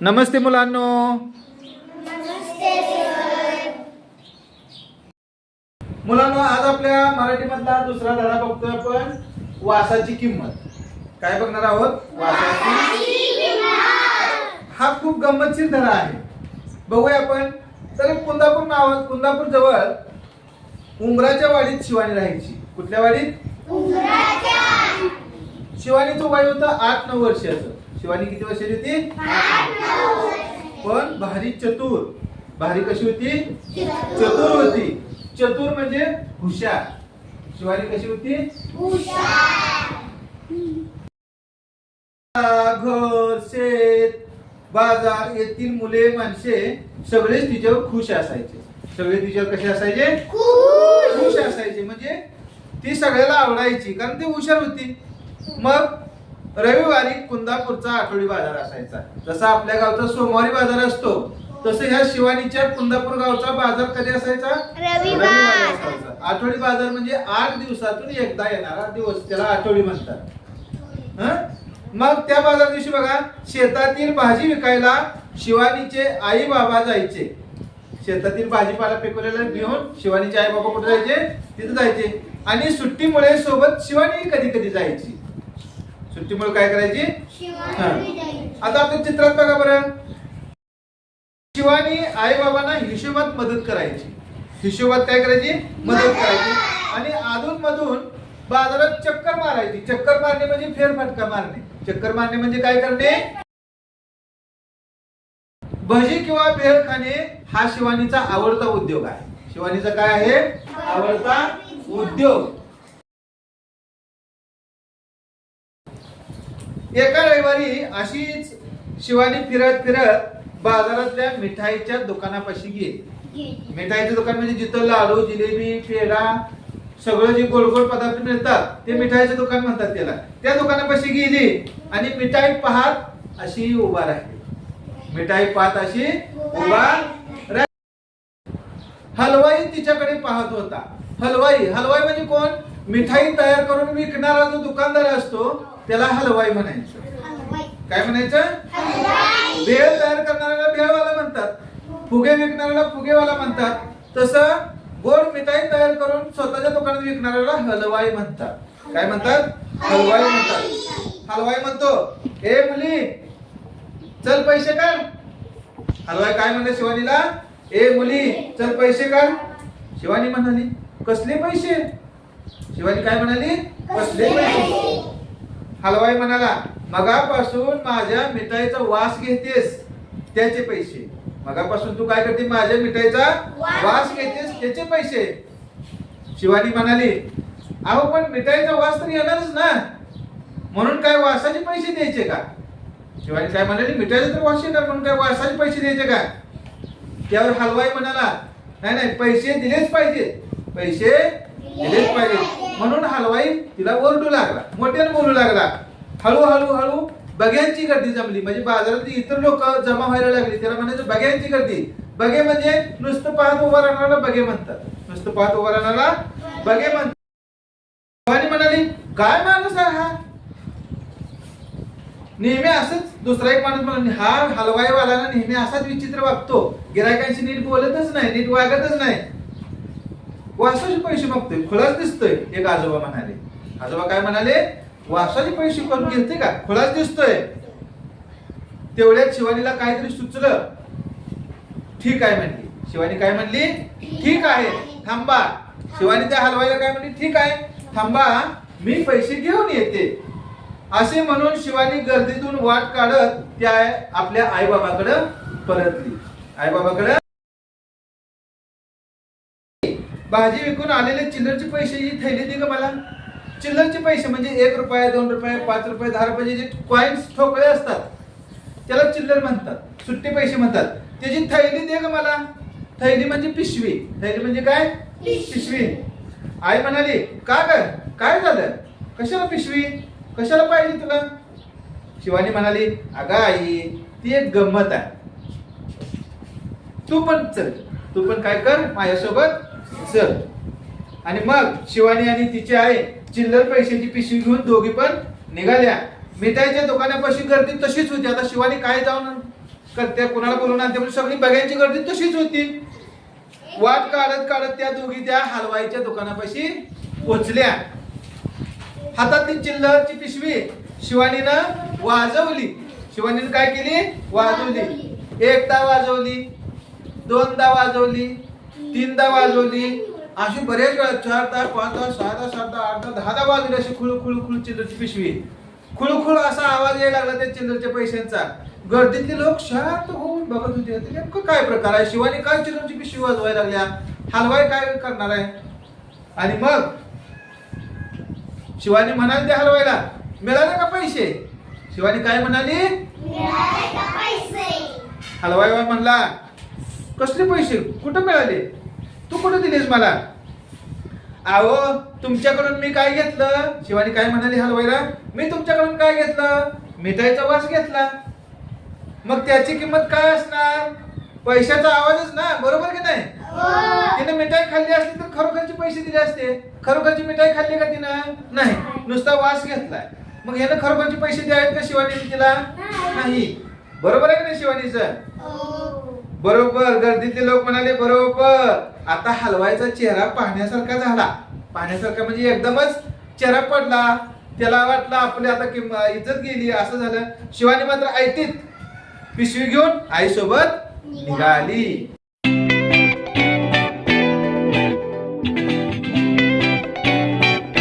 नमस्ते मुलांनो. मुलांनो आज आपल्या मराठीमधला दुसरा धडा बघतोय आपण वासाची किंमत. काय बघणार आहोत? वासाची हा खूप गंमतशीर धडा आहे. बघूया आपण. तर कुंदापूर नाव कुंदापूर जवळ उंबराच्या वाडीत शिवानी राहायची. कुठल्या वाडीत? शिवानीचं वय होतं आठ नऊ वर्षाचं. शिवानी किती वर्षाची होती? पण भारी चतुर. भारी कशी होती? चतुर होती. चतुर म्हणजे हुशार. शिवानी कशी होती? घर शेत बाजार येथील मुले माणसे सगळेच तिच्यावर खुश असायचे. सगळे तिच्यावर कसे असायचे? खुश असायचे. म्हणजे ती सगळ्याला आवडायची कारण ती हुशार होती. मग रविवारी कुंदापूरचा आठवडी बाजार असायचा. जसा आपल्या गावचा सोमवारी बाजार असतो तसं ह्या शिवानीच्या कुंदापूर गावचा बाजार कधी असायचा? रविवार. असायचा. आठवडी बाजार म्हणजे आठ दिवसातून एकदा येणारा दिवस त्याला आठवडी म्हणतात. हं? मग त्या बाजार दिवशी बघा शेतातील भाजी विकायला शिवानीचे आई बाबा जायचे. शेतातील भाजीपाला पिकवलेला घेऊन शिवानीचे आई बाबा कुठे जायचे? तिथे जायचे. आणि सुट्टीमुळे सोबत शिवानी कधी कधी जायची. सुट्टीमुळे काय करायची? आता आपण चित्रात बघा बरं. शिवानी आई बाबांना हिशोबात मदत करायची. हिशोबात काय करायची? मदत करायची. आणि अधून मधून बाजारात चक्कर मारायची. चक्कर मारणे म्हणजे फेरफटका मारणे. चक्कर मारणे म्हणजे काय करणे? भजी किंवा भेळ खाणे हा शिवानीचा आवडता उद्योग आहे. शिवानीचा काय आहे? आवडता उद्योग. एका रविवारी अशीच शिवानी फिरत फिरत बाजारातल्या मिठाईच्या दुकानापाशी गेली. मिठाईचं दुकान म्हणजे जिथं लाडू जिलेबी पेढा सगळं जे गोड गोड पदार्थ मिळतात ते मिठाईचं दुकान म्हणतात त्याला. त्या दुकानापाशी गेली आणि मिठाई पाहत अशी उभा राहिली. मिठाई पाहत अशी उभा राहिली. हलवाई तिच्याकडे पाहत होता. हलवाई हलवाई म्हणजे कोण? मिठाई तयार करून विकणारा जो दुकानदार असतो त्याला हलवाई म्हणायचं. काय म्हणायचं? भेळ तयार करणाऱ्याला भेळवाला म्हणतात. फुगे विकणाऱ्याला फुगेवाला म्हणतात. तसं गोड मिठाई तयार करून स्वतःच्या दुकानात विकणाऱ्याला हलवाई म्हणतात. काय म्हणतात? हलवाई म्हणतात. हलवाई म्हणतो ए मुली चल पैसे काढ. हलवाई काय म्हणते शिवानीला? ए मुली चल पैसे काढ. शिवानी म्हणाली कसले पैसे? शिवानी काय म्हणाली? कसले पैसे हलवाई म्हणाला मगापासून माझ्या मिठाईचा वास घेतेस त्याचे पैसे. मगापासून तू काय करते? माझ्या मिठाईचा वास घेतेस त्याचे पैसे. शिवानी म्हणाली अहो पण मिठाईचा वास तर येणारच ना. म्हणून काय वासाचे पैसे द्यायचे का? शिवानी काय म्हणाली मिठाईचा तर वास येणार म्हणून काय वासाचे पैसे द्यायचे का? त्यावर हलवाई म्हणाला नाही नाही पैसे दिलेच पाहिजे पैसे दिलेच पाहिजे. म्हणून हलवाई तिला ओरडू लागला. मोठ्याने बोलू लागला. हळूहळू हळू बघ्यांची बग्यांची गर्दी जमली. म्हणजे बाजारात इतर लोक जमा व्हायला लागली. त्याला म्हणायचं बग्यांची गर्दी. बगे म्हणजे नुसतं पाहत उभा राहणारा बगे म्हणतात. नुसतं पाहत उभा राहणारा बगे म्हणतात. शिवानी म्हणाली काय माणूस आहे हा? नेहमी असंच. दुसरा एक माणूस म्हणाली हा हलवाईवाला नेहमी असाच विचित्र वागतो. गिरायकांशी नीट बोलतच नाही नीट वागतच नाही. वासाचे पैसे मागतोय खुळाच दिसतोय एक आजोबा म्हणाले. आजोबा काय म्हणाले? वासाचे पैसे करून घेते का? खुळाच दिसतोय. तेवढ्यात शिवानीला काहीतरी सुचलं. ठीक आहे म्हणली. शिवानी काय म्हणली? ठीक आहे थांबा. शिवानी त्या हलवाईला काय म्हणली? ठीक आहे थांबा. मी पैसे घेऊन येते. असे म्हणून शिवानी गर्दीतून वाट काढत त्या आपल्या आईबाबाकडे परतली. आईबाबाकडे भाजी विकून आलेले चिल्लरचे पैसे ही थैली दे ग मला. चिल्लरचे पैसे म्हणजे एक रुपया दोन रुपये पाच रुपये दहा रुपये जे कॉइन्स ठोकळे असतात. त्याला चिल्लर म्हणतात सुट्टे पैसे म्हणतात. त्याची थैली दे ग मला. थैली म्हणजे पिशवी. थैली म्हणजे काय? पिशवी. आई म्हणाली का ग? काय झालं? कशाला पिशवी? कशाला पाहिजे तुला? शिवानी म्हणाली अगं आई ती एक गंमत आहे. तू पण चल. तू पण काय कर माझ्यासोबत सर. आणि मग शिवानी आणि तिचे आई चिल्लर पैशाची पिशवी घेऊन दोघी पण निघाल्या. मिठाईच्या दुकानापाशी गर्दी तशीच होती. आता शिवानी काय जाऊन करते? कुणाला बोलून आणते? म्हणजे सगळी बघायची गर्दी तशीच होती. वाट काढत काढत त्या दोघी त्या हलवाईच्या दुकानापाशी पोचल्या. हातातली चिल्लरची पिशवी शिवानीनं वाजवली. शिवानीनं काय केली? वाजवली. एकदा वाजवली. दोनदा वाजवली. तीनदा वाजवली. अशी बरेच वेळा चार तास पाच तास सहा तास सात तास आठ तास दहा दहा वाजवली अशी खुळू खुळू खुळू चिल्लरची पिशवी. खुळू असा आवाज यायला लागला त्या चिल्लरच्या पैशांचा. गर्दीतले लोक शांत होऊन बघत होते. नेमकं काय प्रकार आहे? शिवानी काय चिल्लरची पिशवी वाजवायला लागल्या? हलवाई काय करणार आहे? आणि मग? शिवानी म्हणाली त्या हलवायला मिळाले का पैसे? शिवानी काय म्हणाली हलवाई म्हणला कसले पैसे? कुठं मिळाले? तू कुठं दिलेस मला? अहो तुमच्याकडून मी काय घेतलं? शिवानी काय म्हणाली हलवाईला मी तुमच्याकडून काय घेतलं? मिठाईचा वास घेतला. मग त्याची किंमत काय असणार? पैशाचा आवाजच ना बरोबर की नाही? तिने मिठाई खाल्ली असती तर खरोखरचे पैसे दिले असते. खरोखरची मिठाई खाल्ली का तिनं? नाही. नुसता वास घेतलाय. मग यानं खरोखरचे पैसे द्यावेत का शिवानी तिला? नाही. बरोबर आहे का नाही शिवानीचं? बरोबर गर्दीतले लोक म्हणाले बरोबर. आता हलवायचा चेहरा पाहण्यासारखा झाला. पाहण्यासारखा म्हणजे एकदमच चेहरा पडला. त्याला वाटलं आपली आता किंम- इज्जत गेली. असं झालं. शिवानी मात्र ऐटीत पिशवी घेऊन आईसोबत निघाली.